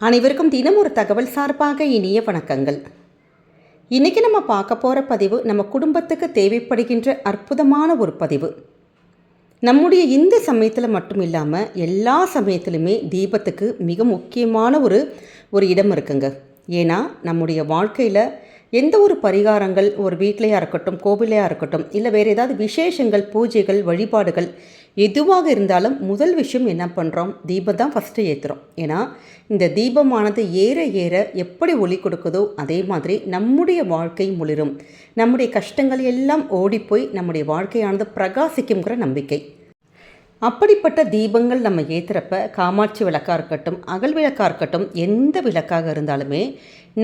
அனைவருக்கும் தினம் ஒரு தகவல் சார்பாக இனிய வணக்கங்கள். இன்றைக்கி நம்ம பார்க்க போகிற பதிவு நம்ம குடும்பத்துக்கு தேவைப்படுகின்ற அற்புதமான ஒரு பதிவு. நம்முடைய இந்த சமயத்தில் மட்டும் இல்லாமல் எல்லா சமயத்திலுமே தீபத்துக்கு மிக முக்கியமான ஒரு ஒரு இடம் இருக்குங்க. ஏன்னா நம்முடைய வாழ்க்கையில் எந்த ஒரு பரிகாரங்கள் ஒரு வீட்டிலையாக இருக்கட்டும் கோவிலையாக இருக்கட்டும் இல்லை வேறு ஏதாவது விசேஷங்கள் பூஜைகள் வழிபாடுகள் எதுவாக இருந்தாலும் முதல் விஷயம் என்ன பண்ணுறோம் தீபம் தான் ஃபஸ்ட்டு ஏற்றுறோம் ஏன்னா இந்த தீபமானது ஏற ஏற எப்படி ஒளி கொடுக்குதோ அதே மாதிரி நம்முடைய வாழ்க்கை முளிரும். நம்முடைய கஷ்டங்கள் எல்லாம் ஓடிப்போய் நம்முடைய வாழ்க்கையானது பிரகாசிக்குங்கிற நம்பிக்கை. அப்படிப்பட்ட தீபங்கள் நம்ம ஏற்றுறப்ப காமாட்சி விளக்காக இருக்கட்டும் அகல் விளக்காக இருக்கட்டும் எந்த விளக்காக இருந்தாலுமே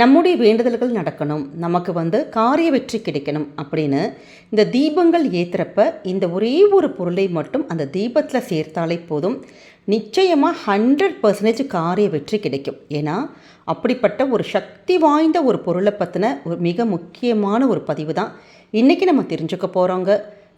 நம்முடைய வேண்டுதல்கள் நடக்கணும். நமக்கு வந்து காரிய வெற்றி கிடைக்கணும் அப்படின்னு இந்த தீபங்கள் ஏற்றுறப்ப இந்த ஒரே ஒரு பொருளை மட்டும் அந்த தீபத்தில் சேர்த்தாலே போதும். நிச்சயமாக ஹண்ட்ரட் பர்சன்டேஜ் காரிய வெற்றி கிடைக்கும். ஏன்னா அப்படிப்பட்ட ஒரு சக்தி வாய்ந்த ஒரு பொருளை பற்றின ஒரு மிக முக்கியமான ஒரு பதிவு தான் இன்றைக்கி நம்ம தெரிஞ்சுக்க போகிறோங்க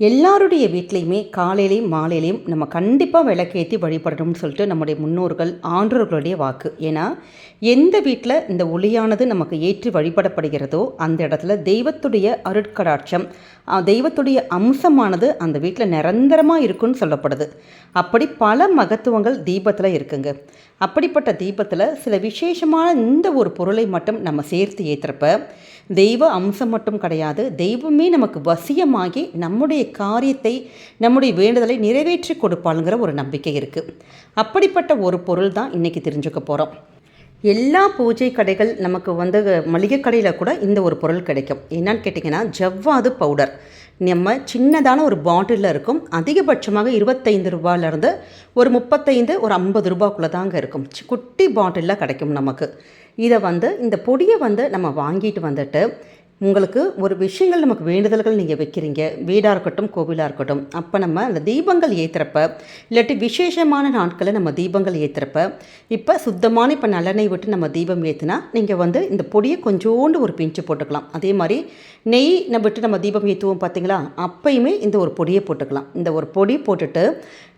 எல்லாருடைய வீட்லேயுமே காலையிலையும் மாலையிலையும் நம்ம கண்டிப்பாக விளக்கேற்றி வழிபடணும்னு சொல்லிட்டு நம்முடைய முன்னோர்கள் ஆன்றோர்களுடைய வாக்கு. ஏன்னா எந்த வீட்டில் இந்த ஒளியானது நமக்கு ஏற்றி வழிபடப்படுகிறதோ அந்த இடத்துல தெய்வத்துடைய அருட்கடாட்சம் தெய்வத்துடைய அம்சமானது அந்த வீட்டில் நிரந்தரமாக இருக்குன்னு சொல்லப்படுது. அப்படி பல மகத்துவங்கள் தீபத்தில் இருக்குங்க. அப்படிப்பட்ட தீபத்தில் சில விசேஷமான இந்த ஒரு பொருளை மட்டும் நம்ம சேர்த்து ஏற்றுறப்ப தெய்வ அம்சம் மட்டும் கிடையாது. தெய்வமே நமக்கு வசியமாகி நம்முடைய காரியத்தை நம்முடைய வேண்டுதலை நிறைவேற்றி கொடுப்பாளுங்கிற ஒரு நம்பிக்கை இருக்குது அப்படிப்பட்ட ஒரு பொருள் தான் இன்றைக்கி தெரிஞ்சுக்க போகிறோம் எல்லா பூஜை கடைகள் நமக்கு வந்து மளிகை கடையில் கூட இந்த ஒரு பொருள் கிடைக்கும். என்னன்னு கேட்டிங்கன்னா ஜவ்வாது பவுடர். நம்ம சின்னதான ஒரு பாட்டிலில் இருக்கும். அதிகபட்சமாக இருபத்தைந்து ரூபாயிலேருந்து ஒரு முப்பத்தைந்து ஒரு ஐம்பது ரூபாக்குள்ளே தாங்க இருக்கும். குட்டி பாட்டிலில் கிடைக்கும் நமக்கு. இதை வந்து இந்த பொடியை வந்து நம்ம வாங்கிட்டு வந்துட்டு உங்களுக்கு ஒரு விஷயங்கள் நமக்கு வேண்டுதல்கள் நீங்கள் வைக்கிறீங்க. வீடாக இருக்கட்டும் கோவிலாக இருக்கட்டும். அப்போ நம்ம அந்த தீபங்கள் ஏற்றுறப்ப இல்லாட்டி விசேஷமான நாட்களில் நம்ம தீபங்கள் ஏற்றுறப்ப இப்போ சுத்தமான இப்போ நல்லெண்ணெய் விட்டு நம்ம தீபம் ஏற்றுனா நீங்கள் வந்து இந்த பொடியை கொஞ்சோண்டு ஒரு பிஞ்சு போட்டுக்கலாம். அதே மாதிரி நெய் நம்ம விட்டு நம்ம தீபம் ஏற்றுவோம் பார்த்தீங்களா அப்பயுமே இந்த ஒரு பொடியை போட்டுக்கலாம். இந்த ஒரு பொடி போட்டுட்டு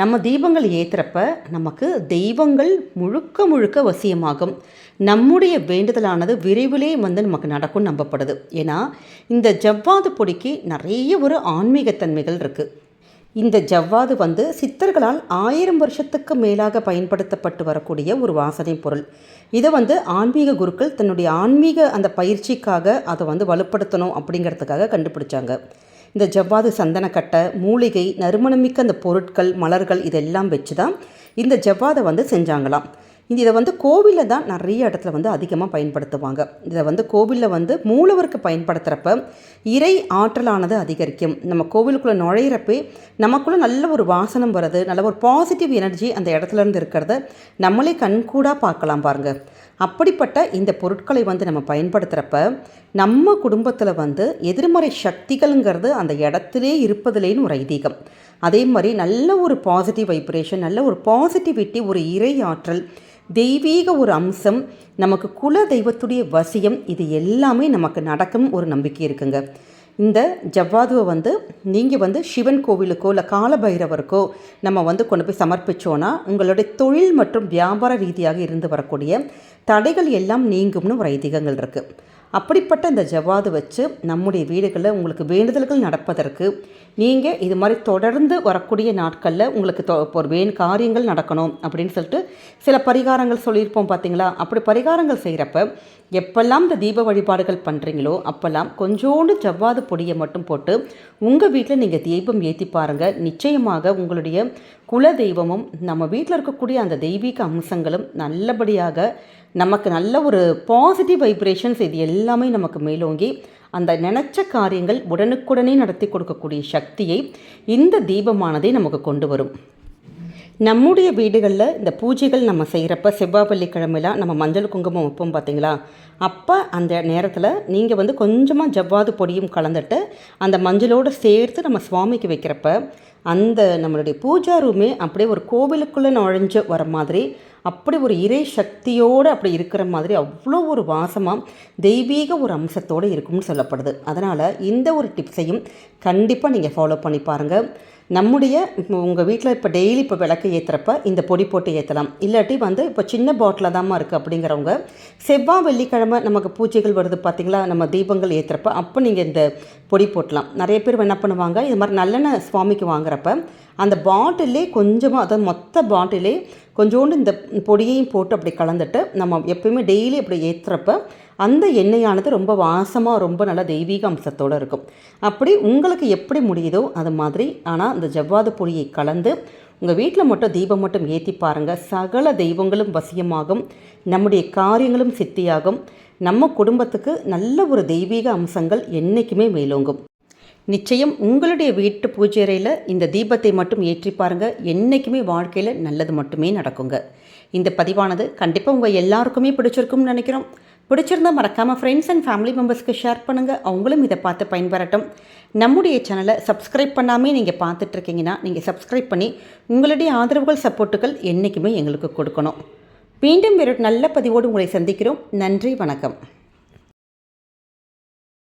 நம்ம தீபங்கள் ஏற்றுறப்ப நமக்கு தெய்வங்கள் முழுக்க முழுக்க வசியமாகும். நம்முடைய வேண்டுதலானது விரைவிலே வந்து நமக்கு நடக்கும் நம்பப்படுது. ஏன்னா இந்த ஜவ்வாது பொடிக்கு நிறைய ஒரு ஆன்மீகத்தன்மைகள் இருக்குது இந்த ஜவ்வாது வந்து சித்தர்களால் ஆயிரம் வருஷத்துக்கு மேலாக பயன்படுத்தப்பட்டு வரக்கூடிய ஒரு வாசனை பொருள். இதை வந்து ஆன்மீக குருக்கள் தன்னுடைய ஆன்மீக அந்த பயிற்சிக்காக அதை வந்து வலுப்படுத்தணும் அப்படிங்கிறதுக்காக கண்டுபிடிச்சாங்க. இந்த ஜவ்வாது சந்தனக்கட்டை மூலிகை நறுமணமிக்க அந்த பொருட்கள் மலர்கள் இதெல்லாம் வச்சு தான் இந்த ஜவ்வாதை வந்து செஞ்சாங்களாம். இந்த இதை வந்து கோவிலில் தான் நிறைய இடத்துல வந்து அதிகமாக பயன்படுத்துவாங்க. இதை வந்து கோவிலில் வந்து மூலவருக்கு பயன்படுத்துகிறப்ப இறை ஆற்றலானது அதிகரிக்கும். நம்ம கோவிலுக்குள்ளே நுழையிறப்பே நமக்குள்ளே நல்ல ஒரு வாசனம் வருது நல்ல ஒரு பாசிட்டிவ் எனர்ஜி அந்த இடத்துல இருந்து இருக்கிறத நம்மளே கண்கூடாக பார்க்கலாம் பாருங்கள் அப்படிப்பட்ட இந்த பொருட்களை வந்து நம்ம பயன்படுத்துகிறப்ப நம்ம குடும்பத்தில் வந்து எதிர்மறை சக்திகள்ங்கிறது அந்த இடத்துலே இருப்பதிலேன்னு ஒரு ஐதீகம். அதே மாதிரி நல்ல ஒரு பாசிட்டிவ் வைப்ரேஷன் நல்ல ஒரு பாசிட்டிவிட்டி ஒரு இறை ஆற்றல் தெய்வீக ஒரு அம்சம் நமக்கு குல தெய்வத்துடைய வசியம் இது எல்லாமே நமக்கு நடக்கும் ஒரு நம்பிக்கை இருக்குங்க. இந்த ஜவ்வாதுவை வந்து நீங்கள் வந்து சிவன் கோவிலுக்கோ இல்லை காலபைரவருக்கோ நம்ம வந்து கொண்டு போய் சமர்ப்பித்தோன்னா உங்களுடைய தொழில் மற்றும் வியாபார ரீதியாக இருந்து வரக்கூடிய தடைகள் எல்லாம் நீங்கும்னு ஒரு ஐதீகங்கள் இருக்குது அப்படிப்பட்ட இந்த ஜவாது வச்சு நம்முடைய வீடுகளில் உங்களுக்கு வேண்டுதல்கள் நடப்பதற்கு நீங்கள் இது மாதிரி தொடர்ந்து வரக்கூடிய நாட்களில் உங்களுக்கு ஒரு வேண் காரியங்கள் நடக்கணும் அப்படின்னு சொல்லிட்டு சில பரிகாரங்கள் சொல்லியிருப்போம் பார்த்தீங்களா அப்படி பரிகாரங்கள் செய்கிறப்ப எப்பெல்லாம் இந்த தீப வழிபாடுகள் பண்ணுறீங்களோ அப்போல்லாம் கொஞ்சோண்டு ஜவ்வாது பொடியை மட்டும் போட்டு உங்கள் வீட்டில் நீங்கள் தீபம் ஏற்றி பாருங்கள் நிச்சயமாக உங்களுடைய குல தெய்வமும் நம்ம வீட்டில் இருக்கக்கூடிய அந்த தெய்வீக அம்சங்களும் நல்லபடியாக நமக்கு நல்ல ஒரு பாசிட்டிவ் வைப்ரேஷன்ஸ் இது எல்லாமே நமக்கு மேலோங்கி அந்த நினச்ச காரியங்கள் உடனுக்குடனே நடத்தி கொடுக்கக்கூடிய சக்தியை இந்த தீபமானதே நமக்கு கொண்டு வரும். நம்முடைய வீடுகளில் இந்த பூஜைகள் நம்ம செய்கிறப்ப செவ்வாய் வெள்ளிக்கிழமைலாம் நம்ம மஞ்சள் குங்குமம் வைப்போம் பார்த்தீங்களா அப்போ அந்த நேரத்தில் நீங்கள் வந்து கொஞ்சமாக ஜவ்வாது பொடியும் கலந்துட்டு அந்த மஞ்சளோடு சேர்த்து நம்ம சுவாமிக்கு வைக்கிறப்ப அந்த நம்மளுடைய பூஜா ரூமே அப்படியே ஒரு கோவிலுக்குள்ளே நுழைஞ்சு வர மாதிரி அப்படி ஒரு இறை சக்தியோடு அப்படி இருக்கிற மாதிரி அவ்வளோ ஒரு வாசமாக தெய்வீக ஒரு அம்சத்தோடு இருக்கும்னு சொல்லப்படுது. அதனால் இந்த ஒரு டிப்ஸையும் கண்டிப்பாக நீங்கள் ஃபாலோ பண்ணி பாருங்கள் நம்முடைய உங்கள் வீட்டில் இப்போ டெய்லி இப்போ விளக்கு ஏற்றுறப்ப இந்த பொடி போட்டு ஏற்றலாம் இல்லாட்டி வந்து இப்போ சின்ன பாட்டில் தாம்மா இருக்குது அப்படிங்கிறவங்க செவ்வாய் வெள்ளிக்கிழமை நமக்கு பூஜைகள் வருது பார்த்திங்களா நம்ம தீபங்கள் ஏற்றுறப்ப அப்போ நீங்கள் இந்த பொடி போட்டலாம். நிறைய பேர் என்ன பண்ணுவாங்க இது மாதிரி நல்லெண்ணெய் சுவாமிக்கு வாங்குறப்ப அந்த பாட்டிலே கொஞ்சமாக அதாவது மொத்த பாட்டிலே கொஞ்சோண்டு இந்த பொடியையும் போட்டு அப்படி கலந்துட்டு நம்ம எப்பயுமே டெய்லி அப்படி ஏற்றுறப்ப அந்த எண்ணெயானது ரொம்ப வாசமாக ரொம்ப நல்ல தெய்வீக அம்சத்தோடு இருக்கும். அப்படி உங்களுக்கு எப்படி முடியுதோ அது மாதிரி ஆனால் அந்த ஜவ்வாது பொடியை கலந்து உங்கள் வீட்டில் மட்டும் தீபம் மட்டும் ஏற்றி பாருங்கள் சகல தெய்வங்களும் வசியமாகும். நம்முடைய காரியங்களும் சித்தியாகும். நம்ம குடும்பத்துக்கு நல்ல ஒரு தெய்வீக அம்சங்கள் என்றைக்குமே மேலோங்கும். நிச்சயம் உங்களுடைய வீட்டு பூஜை அறையில் இந்த தீபத்தை மட்டும் ஏற்றி பாருங்கள் என்றைக்குமே வாழ்க்கையில் நல்லது மட்டுமே நடக்குங்க. இந்த பதிவானது கண்டிப்பாக உங்கள் எல்லாருக்குமே பிடிச்சிருக்கும்னு நினைக்கிறோம். பிடிச்சிருந்தா மறக்காமல் ஃப்ரெண்ட்ஸ் அண்ட் ஃபேமிலி மெம்பர்ஸ்க்கு ஷேர் பண்ணுங்கள் அவங்களும் இதை பார்த்து பயன்பெறட்டும். நம்முடைய சேனலை சப்ஸ்கிரைப் பண்ணாமே நீங்கள் பார்த்துட்ருக்கீங்கன்னா நீங்கள் சப்ஸ்கிரைப் பண்ணி உங்களுடைய ஆதரவுகள் சப்போர்ட்டுகள் என்றைக்குமே எங்களுக்கு கொடுக்கணும். மீண்டும் வேறு நல்ல பதிவோடு உங்களை சந்திக்கிறோம். நன்றி வணக்கம்.